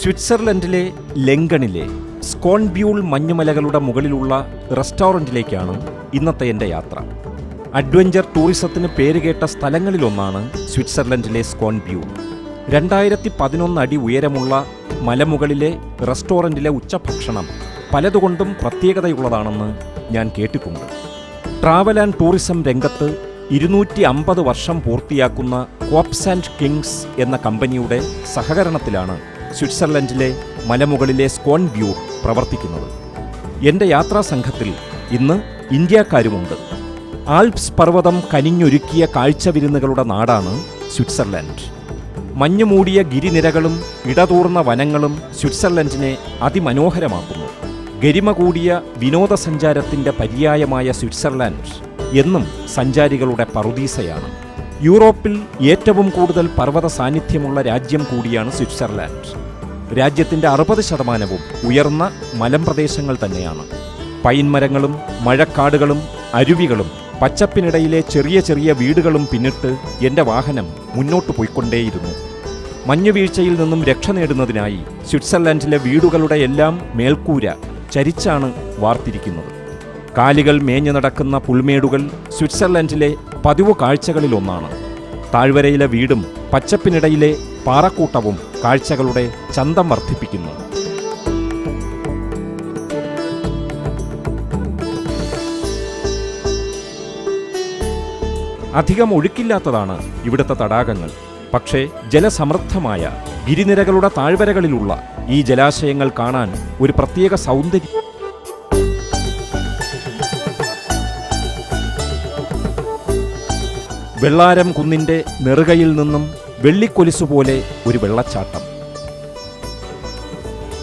സ്വിറ്റ്സർലൻഡിലെ ലെങ്കണിലെ സ്കോൺബ്യൂൾ മഞ്ഞുമലകളുടെ മുകളിലുള്ള റെസ്റ്റോറന്റിലേക്കാണ് ഇന്നത്തെ എന്റെ യാത്ര. അഡ്വഞ്ചർ ടൂറിസത്തിന് പേരുകേട്ട സ്ഥലങ്ങളിലൊന്നാണ് സ്വിറ്റ്സർലൻഡിലെ സ്കോൺബ്യൂൾ. രണ്ടായിരത്തി പതിനൊന്ന് അടി ഉയരമുള്ള മലമുകളിലെ റെസ്റ്റോറന്റിലെ ഉച്ചഭക്ഷണം പലതുകൊണ്ടും പ്രത്യേകതയുള്ളതാണെന്ന് ഞാൻ കേട്ടിട്ടുണ്ട്. ട്രാവൽ ആൻഡ് ടൂറിസം രംഗത്ത് ഇരുന്നൂറ്റി അമ്പത് വർഷം പൂർത്തിയാക്കുന്ന കോപ്സ് ആൻഡ് കിങ്സ് എന്ന കമ്പനിയുടെ സഹകരണത്തിലാണ് സ്വിറ്റ്സർലൻഡിലെ മലമുകളിലെ സ്കോൺ വ്യൂ പ്രവർത്തിക്കുന്നത്. എന്റെ യാത്രാ സംഘത്തിൽ ഇന്ന് ഇന്ത്യക്കാരുമുണ്ട്. ആൽപ്സ് പർവതം കനിഞ്ഞൊരുക്കിയ കാഴ്ച വിരുന്നുകളുടെ നാടാണ് സ്വിറ്റ്സർലൻഡ്. മഞ്ഞുമൂടിയ ഗിരിനിരകളും ഇടതൂർന്ന വനങ്ങളും സ്വിറ്റ്സർലൻഡിനെ അതിമനോഹരമാക്കുന്നു. ഗരിമ കൂടിയ വിനോദസഞ്ചാരത്തിന്റെ പര്യായമായ സ്വിറ്റ്സർലാൻഡ് എന്നും സഞ്ചാരികളുടെ പറുദീസയാണ്. യൂറോപ്പിൽ ഏറ്റവും കൂടുതൽ പർവത സാന്നിധ്യമുള്ള രാജ്യം കൂടിയാണ് സ്വിറ്റ്സർലാൻഡ്. രാജ്യത്തിന്റെ അറുപത് ശതമാനവും ഉയർന്ന മലമ്പ്രദേശങ്ങൾ തന്നെയാണ്. പൈൻമരങ്ങളും മഴക്കാടുകളും അരുവികളും പച്ചപ്പിനിടയിലെ ചെറിയ ചെറിയ വീടുകളും പിന്നിട്ട് എന്റെ വാഹനം മുന്നോട്ടു പോയിക്കൊണ്ടേയിരുന്നു. മഞ്ഞുവീഴ്ചയിൽ നിന്നും രക്ഷ നേടുന്നതിനായി സ്വിറ്റ്സർലൻഡിലെ വീടുകളുടെ എല്ലാം മേൽക്കൂര ചരിച്ചാണ് വാർത്തിരിക്കുന്നത്. കാലികൾ മേഞ്ഞു നടക്കുന്ന പുൽമേടുകൾ സ്വിറ്റ്സർലൻഡിലെ പതിവ് കാഴ്ചകളിലൊന്നാണ്. താഴ്വരയിലെ വീടും പച്ചപ്പിനിടയിലെ പാറക്കൂട്ടവും കാഴ്ചകളുടെ ചന്തം വർദ്ധിപ്പിക്കുന്നു. അധികം ഒഴുക്കില്ലാത്തതാണ് ഇവിടുത്തെ തടാകങ്ങൾ. പക്ഷേ ജലസമൃദ്ധമായ ഗിരിനിരകളുടെ താഴ്വരകളിലുള്ള ഈ ജലാശയങ്ങൾ കാണാൻ ഒരു പ്രത്യേക സൗന്ദര്യം വെള്ളാരം കുന്നിന്റെ നെറുകയിൽ നിന്നും വെള്ളിക്കൊലിസു പോലെ ഒരു വെള്ളച്ചാട്ടം.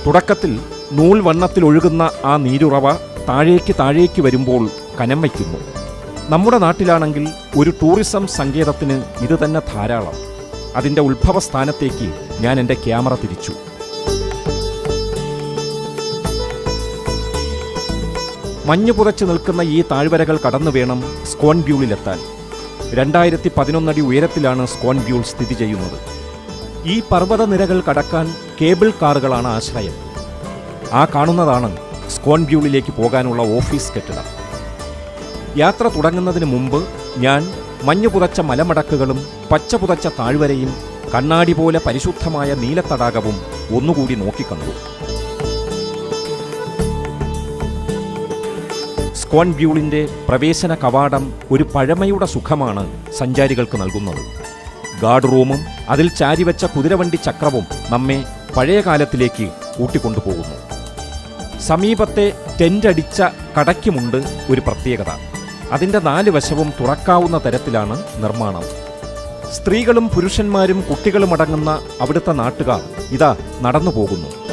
തുടക്കത്തിൽ നൂൽ വണ്ണത്തിൽ ഒഴുകുന്ന ആ നീരുറവ താഴേക്ക് താഴേക്ക് വരുമ്പോൾ കനം വയ്ക്കുന്നു. നമ്മുടെ നാട്ടിലാണെങ്കിൽ ഒരു ടൂറിസം സങ്കേതത്തിന് ഇത് തന്നെ ധാരാളം. അതിന്റെ ഉത്ഭവസ്ഥാനത്തേക്ക് ഞാൻ എന്റെ ക്യാമറ തിരിച്ചു. മഞ്ഞു പുതച്ചു നിൽക്കുന്ന ഈ താഴ്വരകൾ കടന്നു വേണം സ്കോൺ ബ്യൂളിലെത്താൻ രണ്ടായിരത്തി പതിനൊന്നടി ഉയരത്തിലാണ് സ്കോൺ ബ്യൂൾ സ്ഥിതി ചെയ്യുന്നത്. ഈ പർവത നിരകൾ കടക്കാൻ കേബിൾ കാറുകളാണ് ആശ്രയം. ആ കാണുന്നതാണ് സ്കോൺ ബ്യൂളിലേക്ക് പോകാനുള്ള ഓഫീസ് കെട്ടിടം. യാത്ര തുടങ്ങുന്നതിന് മുമ്പ് ഞാൻ മഞ്ഞു പുതച്ച മലമടക്കുകളും പച്ച പുതച്ച താഴ്വരയും കണ്ണാടി പോലെ പരിശുദ്ധമായ നീലത്തടാകവും ഒന്നുകൂടി നോക്കിക്കണ്ടു. സ്കോൺ ബ്യൂളിന്റെ പ്രവേശന കവാടം ഒരു പഴമയുടെ സുഖമാണ് സഞ്ചാരികൾക്ക് നൽകുന്നത്. ഗാർഡ് റൂമും അതിൽ ചാരിവെച്ച കുതിരവണ്ടി ചക്രവും നമ്മെ പഴയ കാലത്തിലേക്ക് കൂട്ടിക്കൊണ്ടുപോകുന്നു സമീപത്തെ ടെന്റടിച്ച കടയ്ക്കുമുണ്ട് ഒരു പ്രത്യേകത. അതിന്റെ നാല് വശവും തുറക്കാവുന്ന തരത്തിലാണ് നിർമ്മാണം. സ്ത്രീകളും പുരുഷന്മാരും കുട്ടികളുമടങ്ങുന്ന അവിടുത്തെ നാട്ടുകാർ ഇതാ നടന്നു പോകുന്നു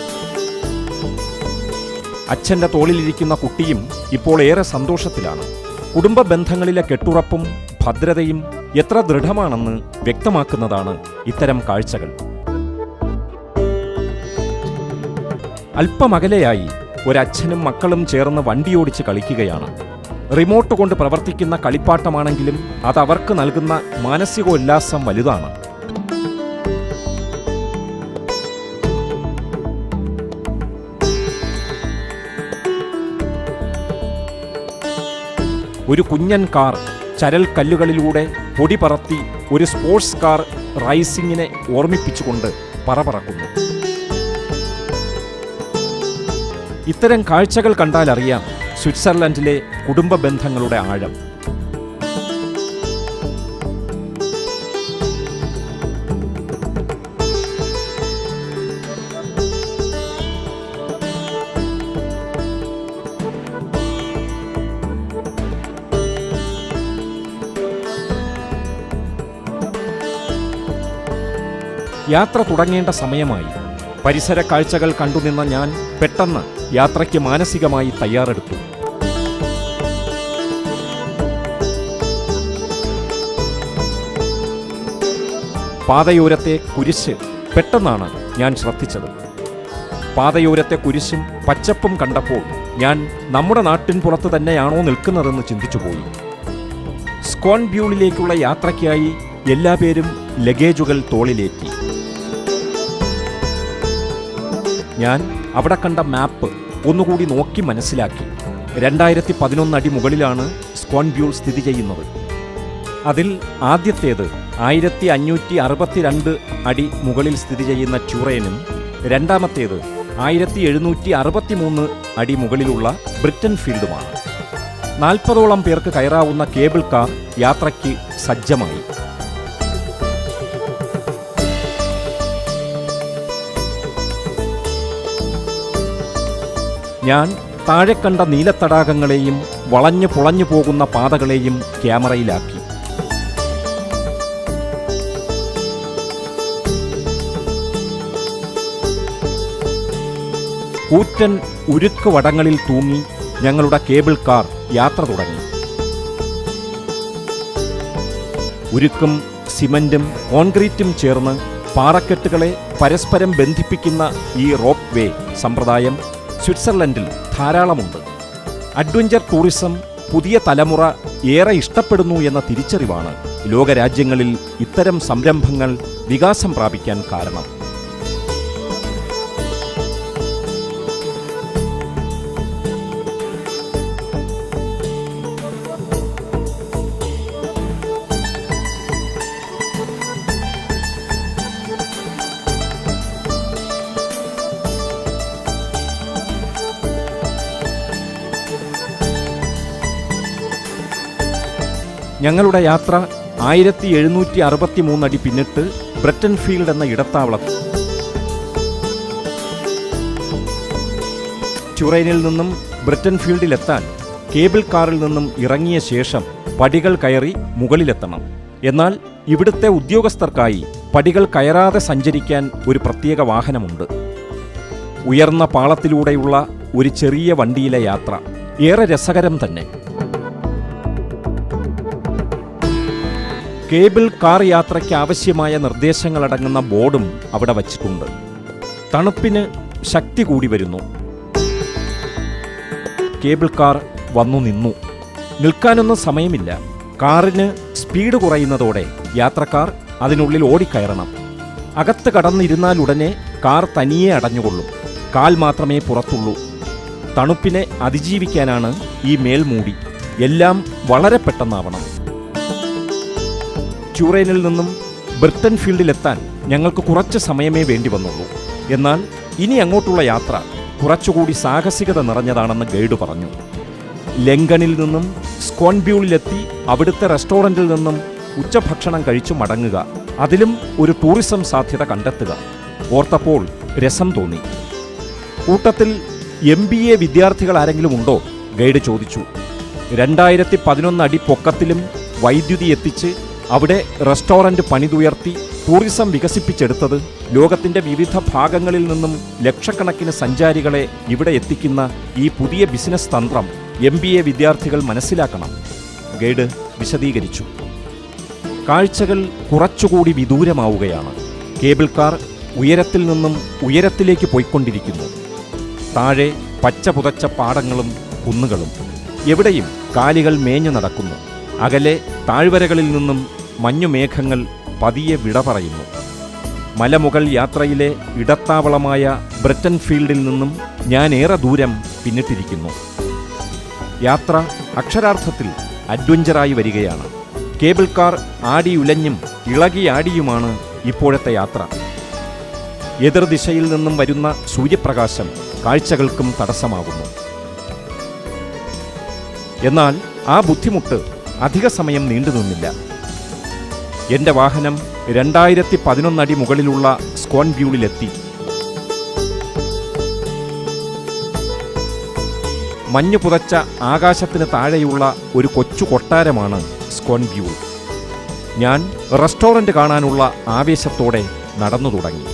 അച്ഛന്റെ തോളിലിരിക്കുന്ന കുട്ടിയും ഇപ്പോൾ ഏറെ സന്തോഷത്തിലാണ്. കുടുംബ ബന്ധങ്ങളിലെ കെട്ടുറപ്പും ഭദ്രതയും എത്ര ദൃഢമാണെന്ന് വ്യക്തമാക്കുന്നതാണ് ഇത്തരം കാഴ്ചകൾ. അല്പമകലെയായി ഒരച്ഛനും മക്കളും ചേർന്ന് വണ്ടിയോടിച്ച് കളിക്കുകയാണ്. റിമോട്ട് കൊണ്ട് പ്രവർത്തിക്കുന്ന കളിപ്പാട്ടമാണെങ്കിലും അത് അവർക്ക് നൽകുന്ന മാനസികോല്ലാസം വലുതാണ്. ഒരു കുഞ്ഞൻ കാർ ചരൽ കല്ലുകളിലൂടെ പൊടി പറത്തി ഒരു സ്പോർട്സ് കാർ റൈസിങ്ങിനെ ഓർമ്മിപ്പിച്ചുകൊണ്ട് പറപറക്കുന്നു. ഇത്തരം കാഴ്ചകൾ കണ്ടാലറിയാം സ്വിറ്റ്സർലൻഡിലെ കുടുംബ ബന്ധങ്ങളുടെ ആഴം. യാത്ര തുടങ്ങേണ്ട സമയമായി. പരിസര കാഴ്ചകൾ കണ്ടുനിന്ന ഞാൻ പെട്ടെന്ന് യാത്രയ്ക്ക് മാനസികമായി തയ്യാറെടുത്തു. പാതയോരത്തെ കുരിശ് പെട്ടെന്നാണ് ഞാൻ ശ്രദ്ധിച്ചത്. പാതയോരത്തെ കുരിശും പച്ചപ്പും കണ്ടപ്പോൾ ഞാൻ നമ്മുടെ നാട്ടിൻ പുറത്ത് തന്നെയാണോ നിൽക്കുന്നതെന്ന് ചിന്തിച്ചുപോയി. സ്കോൺ ബ്യൂളിലേക്കുള്ള യാത്രയ്ക്കായി എല്ലാ പേരും ലഗേജുകൾ തോളിലേറ്റി. ഞാൻ അവിടെ കണ്ട മാപ്പ് ഒന്നുകൂടി നോക്കി മനസ്സിലാക്കി. രണ്ടായിരത്തി പതിനൊന്ന് അടി മുകളിലാണ് സ്ക്വാൻ ബ്യൂൾ സ്ഥിതി ചെയ്യുന്നത്. അതിൽ ആദ്യത്തേത് ആയിരത്തി അഞ്ഞൂറ്റി അറുപത്തിരണ്ട് അടി മുകളിൽ സ്ഥിതി ചെയ്യുന്ന ട്യൂറേനും രണ്ടാമത്തേത് ആയിരത്തി എഴുന്നൂറ്റി അറുപത്തിമൂന്ന് അടി മുകളിലുള്ള ബ്രിട്ടൻ ഫീൽഡുമാണ് നാൽപ്പതോളം പേർക്ക് കയറാവുന്ന കേബിൾ കാർ യാത്രയ്ക്ക് സജ്ജമായി. ഞാൻ താഴെ കണ്ട നീലത്തടാകങ്ങളെയും വളഞ്ഞു പുളഞ്ഞു പോകുന്ന പാതകളെയും ക്യാമറയിലാക്കി. കൂറ്റൻ ഉരുക്ക് വടങ്ങളിൽ തൂങ്ങി ഞങ്ങളുടെ കേബിൾ കാർ യാത്ര തുടങ്ങി. ഉരുക്കും സിമന്റും കോൺക്രീറ്റും ചേർന്ന് പാറക്കെട്ടുകളെ പരസ്പരം ബന്ധിപ്പിക്കുന്ന ഈ റോപ്പ് വേ സമ്പ്രദായം സ്വിറ്റ്സർലൻഡിൽ ധാരാളമുണ്ട്. അഡ്വഞ്ചർ ടൂറിസം പുതിയ തലമുറ ഏറെ ഇഷ്ടപ്പെടുന്നു എന്ന തിരിച്ചറിവാണ് ലോകരാജ്യങ്ങളിൽ ഇത്തരം സംരംഭങ്ങൾ വികാസം പ്രാപിക്കാൻ കാരണം. ഞങ്ങളുടെ യാത്ര ആയിരത്തി എഴുന്നൂറ്റി അറുപത്തി മൂന്നടി പിന്നിട്ട് ബ്രിട്ടൻ ഫീൽഡ് എന്ന ഇടത്താവളത്ത് ചുറൈനിൽ നിന്നും ബ്രിട്ടൻ ഫീൽഡിലെത്താൻ കേബിൾ കാറിൽ നിന്നും ഇറങ്ങിയ ശേഷം പടികൾ കയറി മുകളിലെത്തണം. എന്നാൽ ഇവിടുത്തെ ഉദ്യോഗസ്ഥർക്കായി പടികൾ കയറാതെ സഞ്ചരിക്കാൻ ഒരു പ്രത്യേക വാഹനമുണ്ട്. ഉയർന്ന പാളത്തിലൂടെയുള്ള ഒരു ചെറിയ വണ്ടിയിലെ യാത്ര ഏറെ രസകരം തന്നെ. കേബിൾ കാർ യാത്രയ്ക്ക് ആവശ്യമായ നിർദ്ദേശങ്ങളടങ്ങുന്ന ബോർഡും അവിടെ വച്ചിട്ടുണ്ട്. തണുപ്പിന് ശക്തി കൂടി വരുന്നു. കേബിൾ കാർ വന്നു നിന്നു. നിൽക്കാനൊന്നും സമയമില്ല. കാറിന് സ്പീഡ് കുറയുന്നതോടെ യാത്രക്കാർ അതിനുള്ളിൽ ഓടിക്കയറണം. അകത്ത് കടന്നിരുന്നാലുടനെ കാർ തനിയെ അടഞ്ഞുകൊള്ളും. കാൽ മാത്രമേ പുറത്തുള്ളൂ. തണുപ്പിനെ അതിജീവിക്കാനാണ് ഈ മേൽമൂടി. എല്ലാം വളരെ പെട്ടെന്നാവണം. ട്യൂറേനിൽ നിന്നും ബ്രിട്ടൻ ഫീൽഡിലെത്താൻ ഞങ്ങൾക്ക് കുറച്ച് സമയമേ വേണ്ടി വന്നുള്ളൂ. എന്നാൽ ഇനി അങ്ങോട്ടുള്ള യാത്ര കുറച്ചുകൂടി സാഹസികത നിറഞ്ഞതാണെന്ന് ഗൈഡ് പറഞ്ഞു. ലെങ്കണിൽ നിന്നും സ്കോൺബ്യൂളിലെത്തി അവിടുത്തെ റെസ്റ്റോറന്റിൽ നിന്നും ഉച്ചഭക്ഷണം കഴിച്ചു മടങ്ങുക. അതിലും ഒരു ടൂറിസം സാധ്യത കണ്ടെത്തുക. ഓർത്തപ്പോൾ രസം തോന്നി. കൂട്ടത്തിൽ എം ബി എ വിദ്യാർത്ഥികൾ ആരെങ്കിലും ഉണ്ടോ? ഗൈഡ് ചോദിച്ചു. രണ്ടായിരത്തി പതിനൊന്ന് അടി പൊക്കത്തിലും വൈദ്യുതി എത്തിച്ച് അവിടെ റെസ്റ്റോറന്റ് പണിതുയർത്തി ടൂറിസം വികസിപ്പിച്ചെടുത്തത് ലോകത്തിന്റെ വിവിധ ഭാഗങ്ങളിൽ നിന്നും ലക്ഷക്കണക്കിന് സഞ്ചാരികളെ ഇവിടെ എത്തിക്കുന്ന ഈ പുതിയ ബിസിനസ് തന്ത്രം എം ബി എ വിദ്യാർത്ഥികൾ മനസ്സിലാക്കണം. ഗൈഡ് വിശദീകരിച്ചു. കാഴ്ചകൾ കുറച്ചുകൂടി വിദൂരമാവുകയാണ്. കേബിൾ കാർ ഉയരത്തിൽ നിന്നും ഉയരത്തിലേക്ക് പോയിക്കൊണ്ടിരിക്കുന്നു. താഴെ പച്ച പുതച്ച പാടങ്ങളും കുന്നുകളും. എവിടെയും കാലികൾ മേഞ്ഞു നടക്കുന്നു. അകലെ താഴ്വരകളിൽ നിന്നും മഞ്ഞുമേഘങ്ങൾ പതിയെ വിട പറയുന്നു. മലമുകൾ യാത്രയിലെ ഇടത്താവളമായ ബ്രിട്ടൻ ഫീൽഡിൽ നിന്നും ഞാൻ ഏറെ ദൂരം പിന്നിട്ടിരിക്കുന്നു. യാത്ര അക്ഷരാർത്ഥത്തിൽ അഡ്വഞ്ചറായി വരികയാണ്. കേബിൾ കാർ ആടിയുലഞ്ഞും ഇളകിയാടിയുമാണ് ഇപ്പോഴത്തെ യാത്ര. എതിർദിശയിൽ നിന്നും വരുന്ന സൂര്യപ്രകാശം കാഴ്ചകൾക്കും തടസ്സമാകുന്നു. എന്നാൽ ആ ബുദ്ധിമുട്ട് അധിക സമയം നീണ്ടുനിന്നില്ല. എന്റെ വാഹനം രണ്ടായിരത്തി പതിനൊന്നടി മുകളിലുള്ള സ്കോൺബ്യൂളിലെത്തി മഞ്ഞു പുതച്ച ആകാശത്തിന് താഴെയുള്ള ഒരു കൊച്ചു കൊട്ടാരമാണ് സ്കോൺ സ്കോൺബ്യൂൾ ഞാൻ റെസ്റ്റോറന്റ് കാണാനുള്ള ആവേശത്തോടെ നടന്നു തുടങ്ങി.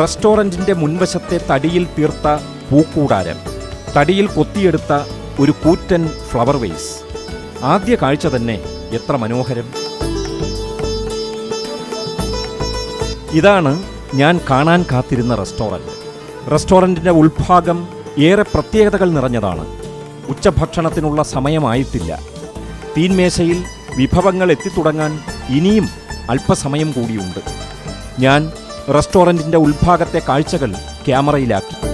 റെസ്റ്റോറന്റിന്റെ മുൻവശത്തെ തടിയിൽ തീർത്ത പൂക്കൂടാരം തടിയിൽ കൊത്തിയെടുത്ത ഒരു കൂറ്റൻ ഫ്ലവർ വേസ്. ആദ്യ കാഴ്ച തന്നെ എത്ര മനോഹരം. ഇതാണ് ഞാൻ കാണാൻ കാത്തിരുന്ന റെസ്റ്റോറന്റ് റെസ്റ്റോറന്റിന്റെ ഉൾഭാഗം ഏറെ പ്രത്യേകതകൾ നിറഞ്ഞതാണ്. ഉച്ചഭക്ഷണത്തിനുള്ള സമയമായിട്ടില്ല. തീൻമേശയിൽ വിഭവങ്ങൾ എത്തിത്തുടങ്ങാൻ ഇനിയും അല്പസമയം കൂടിയുണ്ട്. ഞാൻ റെസ്റ്റോറന്റിന്റെ ഉൾഭാഗത്തെ കാഴ്ചകൾ ക്യാമറയിലാക്കി.